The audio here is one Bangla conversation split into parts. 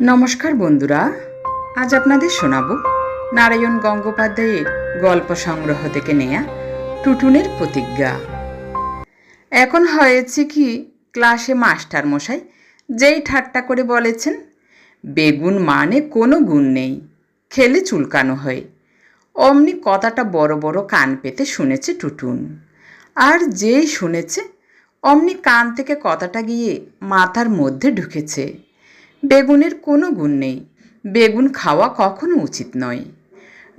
নমস্কার বন্ধুরা, আজ আপনাদের শোনাব নারায়ণ গঙ্গোপাধ্যায়ের গল্প সংগ্রহ থেকে নেয়া টুটুনের প্রতিজ্ঞা। এখন হয়েছে কি, ক্লাসে মাস্টার মশাই যেই ঠাট্টা করে বলেছেন, বেগুন মানে কোনো গুণ নেই, খেলে চুলকানো হয়। অমনি কথাটা বড় বড় কান পেতে শুনেছে টুটুন। আর যেই শুনেছে, অমনি কান থেকে কথাটা গিয়ে মাথার মধ্যে ঢুকেছে। বেগুনের কোনো গুণ নেই। বেগুন খাওয়া কখনো উচিত নয়।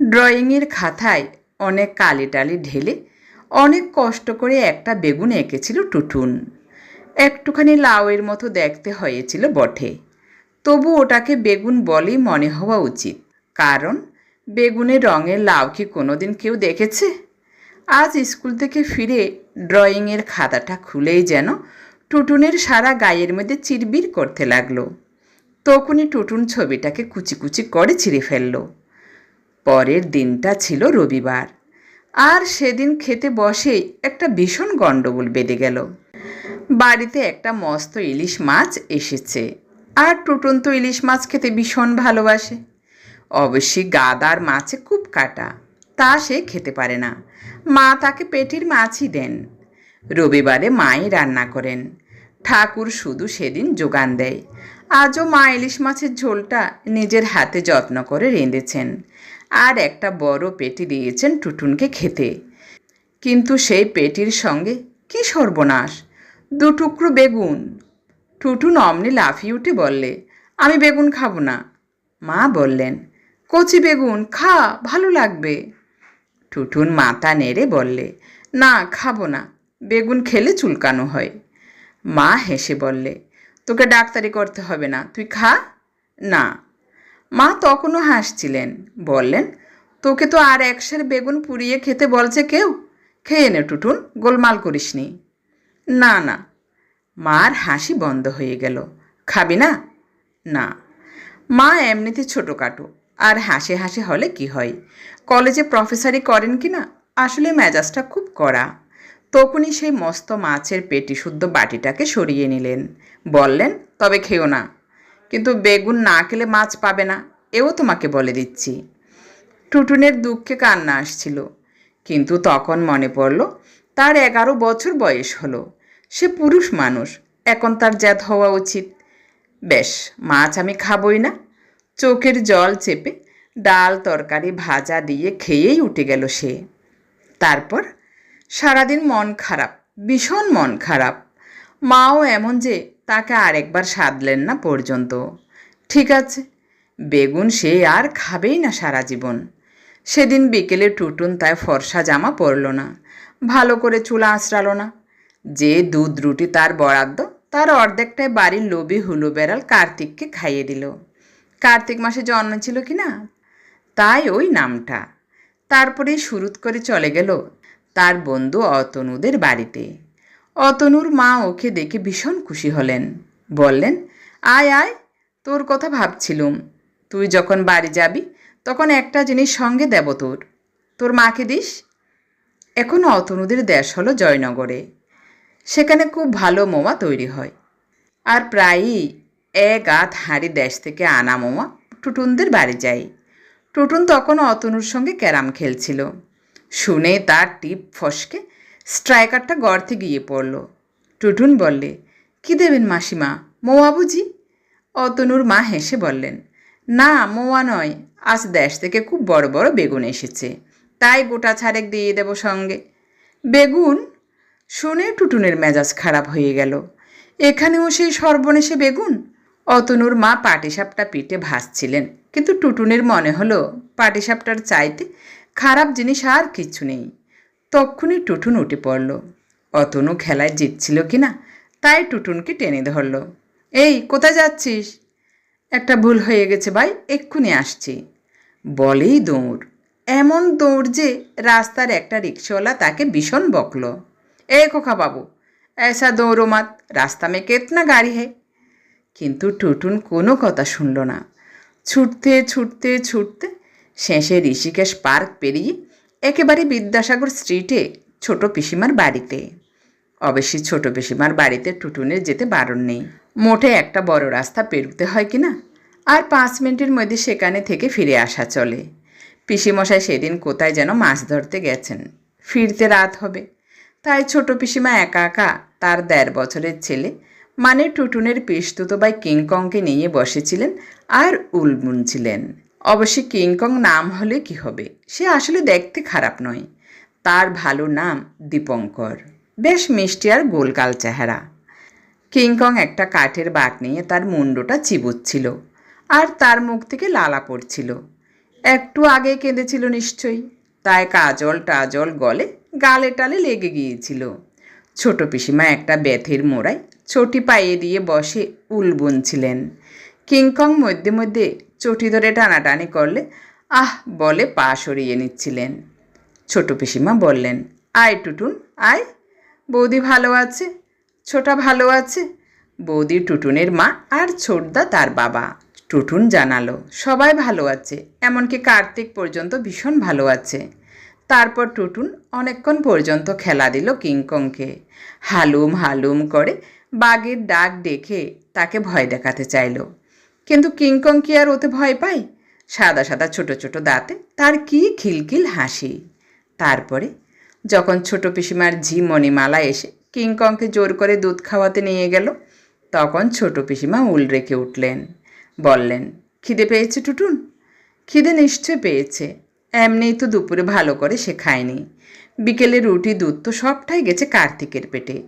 ড্রয়িংয়ের খাতায় অনেক কালি টালি ঢেলে অনেক কষ্ট করে একটা বেগুন এঁকেছিল টুটুন। একটুখানি লাউয়ের মতো দেখতে হয়েছিল বটে। তবু ওটাকে বেগুন বলেই মনে হওয়া উচিত। কারণ বেগুনের রঙের লাউ কি কোনোদিন কেউ দেখেছে? আজ স্কুল থেকে ফিরে ড্রয়িংয়ের খাতাটা খুলেই যেন টুটুনের সারা গায়ের মধ্যে চিরবির করতে লাগল। তখনই টুটুন ছবিটাকে কুচি কুচি করে ছিঁড়ে ফেলল। পরের দিনটা ছিল রবিবার। আর সেদিন খেতে বসেই একটা ভীষণ গণ্ডগোল বেঁধে গেল। বাড়িতে একটা মস্ত ইলিশ মাছ এসেছে। আর টুটুন তো ইলিশ মাছ খেতে ভীষণ ভালোবাসে। অবশ্যই গাদার মাছে খুব কাটা, তা সে খেতে পারে না। মা তাকে পেটির মাছই দেন। রবিবারে মাই রান্না করেন। ঠাকুর শুধু সেদিন যোগান দেয়। আজও মা ইলিশ মাছের ঝোলটা নিজের হাতে যত্ন করে রেঁধেছেন। আর একটা বড় পেটি দিয়েছেন টুটুনকে খেতে। কিন্তু সেই পেটির সঙ্গে কি সর্বনাশ? দু টুকরো বেগুন। টুটুন অমনি লাফিয়ে উঠে বললে, আমি বেগুন খাব না। মা বললেন, কচি বেগুন, খা, ভালো লাগবে। টুটুন মাথা নেড়ে বললে, না, খাব না। বেগুন খেলে চুলকানো হয়। মা হেসে বললে, তোকে ডাক্তারি করতে হবে না, তুই খা? না। মা তখনও হাসছিলেন, বললেন, তোকে তো আর একশের বেগুন পুড়িয়ে খেতে বলছে কেউ? খেয়ে নে টুটুন, গোলমাল করিসনি। না না। মার হাসি বন্ধ হয়ে গেল, খাবি না? না। মা এমনিতে ছোটোখাটো, আর হাসি হাসি হলে কি হয়? কলেজে প্রফেসরি করেন কি না আসলে মেজাজটা খুব কড়া। তখনই সেই মস্ত মাছের পেটি শুদ্ধ বাটিটাকে সরিয়ে নিলেন। বললেন, তবে খেও না। কিন্তু বেগুন না খেলে মাছ পাবে না, এও তোমাকে বলে দিচ্ছি টুটুনের দুঃখে কান্না আসছিল। কিন্তু তখন মনে পড়ল, তার এগারো বছর বয়স হলো। সে পুরুষ মানুষ, এখন তার জ্যাদ হওয়া উচিত। বেশ, মাছ আমি খাবই না। চোখের জল চেপে ডাল তরকারি ভাজা দিয়ে খেয়েই উঠে গেল সে। তারপর সারাদিন মন খারাপ, ভীষণ মন খারাপ। মাও এমন যে তাকে আরেকবার সাধলেন না পর্যন্ত। ঠিক আছে, বেগুন সে আর খাবেই না সারা জীবন। সেদিন বিকেলে টুটুন তাই ফর্সা জামা পরল না, ভালো করে চুলা আঁচড়ালো না। যে দুধ রুটি তার বরাদ্দ, তার অর্ধেকটাই বাড়ির লোভী হুলু বেড়াল কার্তিককে খাইয়ে দিল। কার্তিক মাসে জন্ম ছিল কি না তাই ওই নামটা। তারপরেই শুরুত করে চলে গেল তার বন্ধু অতনুদের বাড়িতে। অতনুর মা ওকে দেখে ভীষণ খুশি হলেন। বললেন, আয় আয়, তোর কথা ভাবছিলুম। তুই যখন বাড়ি যাবি, তখন একটা জিনিস সঙ্গে দেব তোর। তোর মাকে দিস? এখন অতনুদের দেশ হলো জয়নগরে। সেখানে খুব ভালো মোমা তৈরি হয়। আর প্রায়ই এক আধ হাঁড়ি দেশ থেকে আনা মোমা টুটুনদের বাড়ি যায়। টুটুন তখন অতনুর সঙ্গে ক্যারাম খেলছিল। শুনে তার টিপ ফসকে। স্ট্রাইকারটা গর্তে গিয়ে পড়ল। টুটুন বললে, কি দেবেন মাসিমা? মোয়া বুঝি অতনুর মা হেসে বললেন, না, মোয়া নয়। আজ দেশ থেকে খুব বড় বড় বেগুন এসেছে। তাই গোটা ছাড়েক দিয়ে দেব সঙ্গে। বেগুন? শুনে টুটুনের মেজাজ খারাপ হয়ে গেল। এখানেও সেই সর্বনেশে বেগুন? অতনুর মা পাটিসাপটা পিঠে ভাসছিলেন। কিন্তু টুটুনের মনে হলো, পাটিসাপটার চাইতে খারাপ জিনিস আর কিছু নেই। তক্ষুনি টুটুন উঠে পড়ল। অতনু খেলায় জিতছিল কি না, তাই টুটুনকে টেনে ধরল। এই, কোথায় যাচ্ছিস? একটা ভুল হয়ে গেছে ভাই, এক্ষুনি আসছি। বলেই দৌড়। এমন দৌড় যে রাস্তার একটা রিক্সাওয়ালা তাকে ভীষণ বকল। এ কোখা বাবু, এসা দৌড়ো মাত, রাস্তা মে কেতনা গাড়ি হে? কিন্তু টুটুন কোনো কথা শুনল না। ছুটতে ছুটতে ছুটতে শেষে ঋষিকেশ পার্ক পেরিয়ে একেবারে বিদ্যাসাগর স্ট্রিটে ছোট পিসিমার বাড়িতে। অবশ্যই ছোট পিসিমার বাড়িতে টুটুনের যেতে বারণ নেই। মোটে একটা বড় রাস্তা পেরুতে হয় কি না আর পাঁচ মিনিটের মধ্যে সেখানে থেকে ফিরে আসা চলে। পিসিমশাই সেদিন কোথায় যেন মাছ ধরতে গেছেন। ফিরতে রাত হবে। তাই ছোট পিসিমা একা একা তার দেড় বছরের ছেলে মানে টুটুনের পিসতুতো বাই কিংকংকে নিয়ে বসেছিলেন আর উল বুনছিলেন অবশ্যই কিংকং নাম হলে কি হবে? সে আসলে দেখতে খারাপ নয়। তার ভালো নাম দীপঙ্কর। বেশ মিষ্টি আর গোলকাল চেহারা। কিংকং একটা কাঠের বাঁক নিয়ে তার মুন্ডটা চিবুচ্ছিল আর তার মুখ থেকে লালা পড়ছিল। একটু আগে কেঁদেছিল নিশ্চয়ই। তাই কাজল টাজল গলে গালে টালে লেগে গিয়েছিল। ছোট পিসিমা একটা বেথের মোড়ায় চটি পাইয়ে দিয়ে বসে উল বুনছিলেন কিংকং মধ্যে মধ্যে চটি ধরে টানাটানি করলে, আহ, বলে পা সরিয়ে নিচ্ছিলেন। ছোট পিসিমা বললেন, আয় টুটুন, আয়। বৌদি ভালো আছে, ছোটা ভালো আছে। বৌদি টুটুনের মা আর ছোটদা তার বাবা। টুটুন জানালো, সবাই ভালো আছে, এমনকি কার্তিক পর্যন্ত ভীষণ ভালো আছে। তারপর টুটুন অনেকক্ষণ পর্যন্ত খেলা দিল কিংকংকে। হালুম হালুম করে বাঘের ডাক ডেকে তাকে ভয় দেখাতে চাইল। কিন্তু কিংকং কি আর ওতে ভয় পায়? সাদা সাদা ছোট ছোট দাঁতে তার কি খিলখিল হাসি। তারপরে যখন ছোট পিসিমার ঝি মণিমালা এসে কিংকংকে জোর করে দুধ খাওয়াতে নিয়ে গেল, তখন ছোট পিসিমা উল রেখে উঠলেন। বললেন, খিদে পেয়েছে টুটুন? খিদে নিশ্চয় পেয়েছে। এমনিই তো দুপুরে ভালো করে সে খায়নি। বিকেলে রুটি, দুধ তো সবটাই গেছে কার্তিকের পেটে।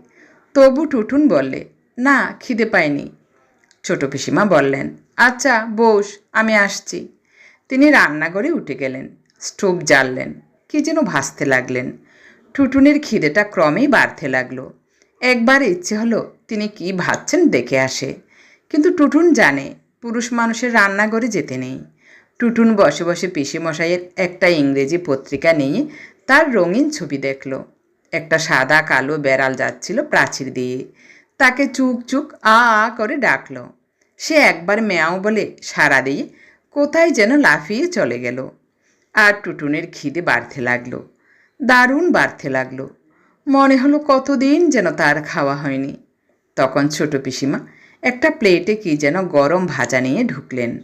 তবু টুটুন বললে, না, খিদে পায়নি ছোট পিসিমা বললেন আচ্ছা বস, আমি আসছি। তিনি রান্নাঘরে উঠে গেলেন স্টোভ জ্বাললেন, কি যেন ভাসতে লাগলেন। টুটুনের খিদেটা ক্রমেই বাড়তে লাগল। একবার ইচ্ছে হলো তিনি কি ভাবছেন দেখে আসে। কিন্তু টুটুন জানে, পুরুষ মানুষের রান্নাঘরে যেতে নেই। টুটুন বসে বসে পিসিমশাইয়ের একটা ইংরেজি পত্রিকা নিয়ে তার রঙিন ছবি দেখল। একটা সাদা কালো বেড়াল যাচ্ছিল প্রাচীর দিয়ে। তাকে চুক চুক আ আ করে ডাকল। সে একবার মেয়াও বলে, সারা দিয়ে কোথায় যেন লাফিয়ে চলে গেল? আর টুটুনের খিদে বাড়তে লাগল। দারুণ বাড়তে লাগল। মনে হলো কতদিন যেন তার খাওয়া হয়নি। তখন ছোট পিসিমা একটা প্লেটে কি যেন গরম ভাজা নিয়ে ঢুকলেন।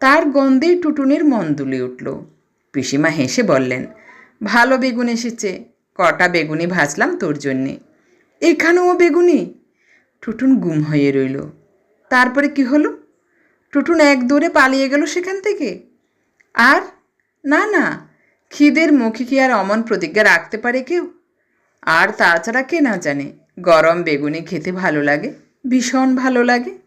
তার গন্ধেই টুটুনের মন দুলে উঠল। পিসিমা হেসে বললেন, ভালো বেগুন এসেছে, কটা বেগুনি ভাজলাম তোর জন্যে। এখানেও বেগুনি টুটুন গুম হয়ে রইল। তারপরে কি হলো? টুটুন এক দৌড়ে পালিয়ে গেল সেখান থেকে। আর? না না, খিদের মুখে কি আর অমন প্রতিজ্ঞা রাখতে পারে কেউ? আর তাছাড়া কে না জানে, গরম বেগুনি খেতে ভালো লাগে, ভীষণ ভালো লাগে।